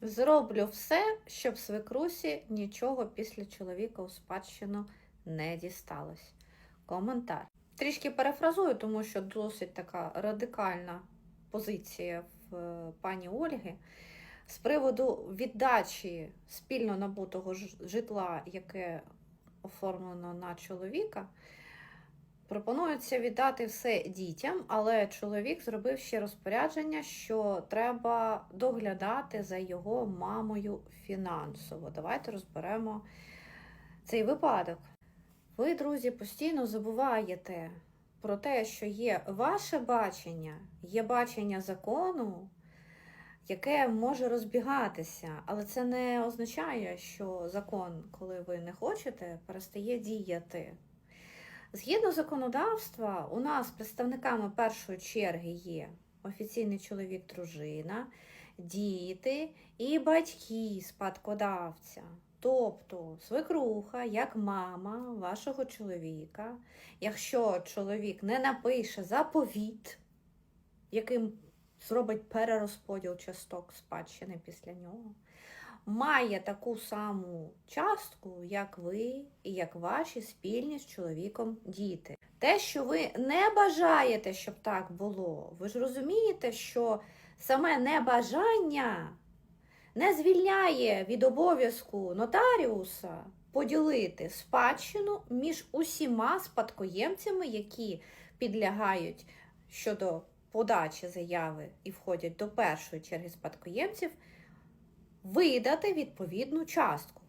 Зроблю все, щоб свекрусі нічого після чоловіка у спадщину не дісталось. Коментар. Трішки перефразую, тому що досить така радикальна позиція в е, пані Ольги. З приводу віддачі спільно набутого житла, яке оформлено на чоловіка, пропонується віддати все дітям, але чоловік зробив ще розпорядження, що треба доглядати за його мамою фінансово. Давайте розберемо цей випадок. Ви, друзі, постійно забуваєте про те, що є ваше бачення, є бачення закону, яке може розбігатися, але це не означає, що закон, коли ви не хочете, перестає діяти. Згідно законодавства, у нас представниками першої черги є офіційний чоловік, дружина, діти і батьки спадкодавця. Тобто свекруха, як мама вашого чоловіка, якщо чоловік не напише заповіт, яким зробить перерозподіл часток спадщини після нього, має таку саму частку, як ви і як ваші спільні з чоловіком діти. Те, що ви не бажаєте, щоб так було, ви ж розумієте, що саме небажання не звільняє від обов'язку нотаріуса поділити спадщину між усіма спадкоємцями, які підлягають щодо подачі заяви і входять до першої черги спадкоємців, видати відповідну частку.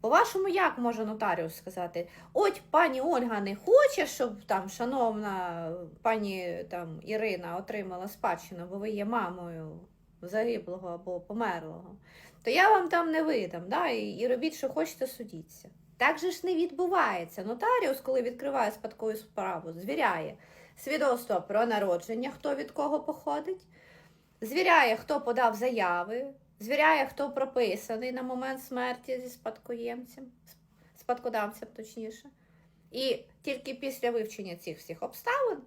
По-вашому, як може нотаріус сказати, от пані Ольга не хоче, щоб там шановна пані там, Ірина отримала спадщину, бо ви є мамою загиблого або померлого, то я вам там не видам, да? і, і робіть, що хочете, судіться. Так же ж не відбувається. Нотаріус, коли відкриває спадкову справу, звіряє свідоцтво про народження, хто від кого походить, звіряє, хто подав заяви, звіряє, хто прописаний на момент смерті зі спадкоємцем, спадкодавцем точніше. І тільки після вивчення цих всіх обставин,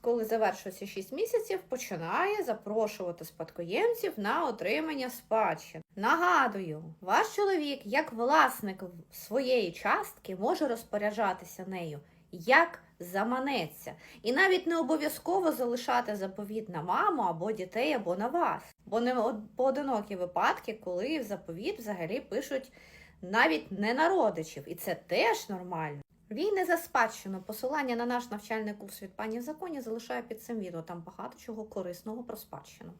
коли завершується 6 місяців, починає запрошувати спадкоємців на отримання спадщини. Нагадую, ваш чоловік, як власник своєї частки, може розпоряджатися нею як заманеться. І навіть не обов'язково залишати заповіт на маму або дітей, або на вас. Бо не од- поодинокі випадки, коли в заповіт взагалі пишуть навіть не на родичів, і це теж нормально. Війни за спадщину. Посилання на наш навчальний курс від пані в законі залишаю під цим відео. Там багато чого корисного про спадщину.